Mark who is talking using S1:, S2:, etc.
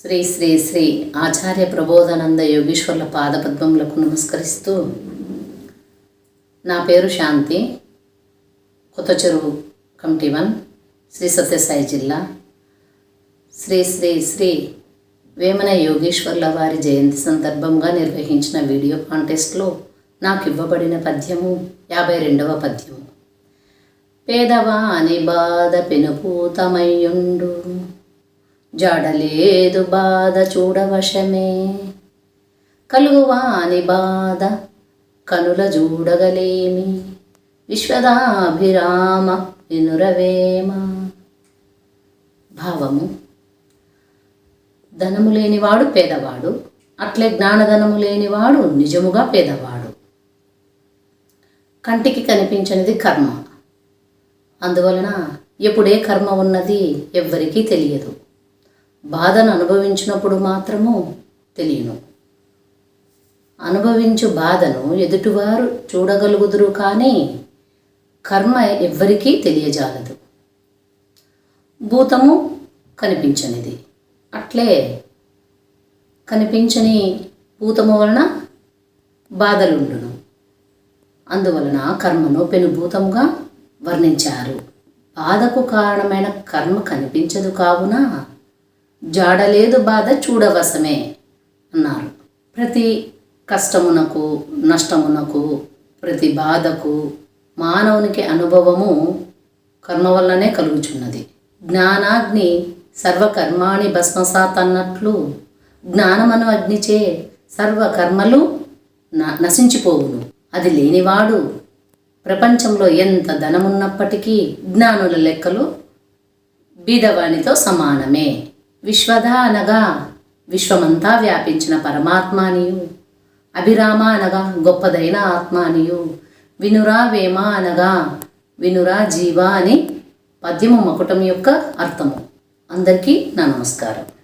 S1: శ్రీ శ్రీ శ్రీ ఆచార్య ప్రబోధానంద యోగీశ్వర్ల పాదపద్మములకు నమస్కరిస్తూ నా పేరు శాంతి కొత్త చెరువు కమిటీ వన్ శ్రీ సత్యసాయి జిల్లా. శ్రీ శ్రీ శ్రీ వేమన యోగేశ్వర్ల వారి జయంతి సందర్భంగా నిర్వహించిన వీడియో కాంటెస్ట్లో నాకు ఇవ్వబడిన పద్యము యాభై రెండవ పద్యము. పేదవాని బాధ పెనుపూతమయ్యుండు జాడలేదు బాధ చూడవశమే. కలుగువాని బాధ కనుల చూడగలేమి విశ్వదాభిరామ వినురవేమ భావము. ధనము లేనివాడు పేదవాడు. అట్లే జ్ఞానధనము లేనివాడు నిజముగా పేదవాడు. కంటికి కనిపించనిది కర్మ. అందువలన ఎప్పుడే కర్మ ఉన్నది ఎవ్వరికీ తెలియదు. బాధను అనుభవించినప్పుడు మాత్రము తెలియను. అనుభవించు బాధను ఎదుటివారు చూడగలుగుదురు కానీ కర్మ ఎవ్వరికీ తెలియజాలదు. భూతము కనిపించనిది. అట్లే కనిపించని భూతము వలన బాధలుండును. అందువలన కర్మను పెనుభూతముగా వర్ణించారు. బాధకు కారణమైన కర్మ కనిపించదు కావున జాడలేదు బాధ చూడవసమే అన్నారు. ప్రతి కష్టమునకు నష్టమునకు ప్రతి బాధకు మానవునికి అనుభవము కర్మ వల్లనే కలుగుచున్నది. జ్ఞానాగ్ని సర్వకర్మాణి భస్మసాత్ అన్నట్లు జ్ఞానమను అగ్నిచే సర్వకర్మలు న నశించిపోవును. అది లేనివాడు ప్రపంచంలో ఎంత ధనమున్నప్పటికీ జ్ఞానుల లెక్కలు బీదవానితో సమానమే. విశ్వధ అనగా విశ్వమంతా వ్యాపించిన పరమాత్మ అనియు. అభిరామ అనగా గొప్పదైన ఆత్మ అనియు. వినురా వేమ అనగా వినురా జీవ అని పద్యము మకుటం యొక్క అర్థము. అందరికీ నా నమస్కారం.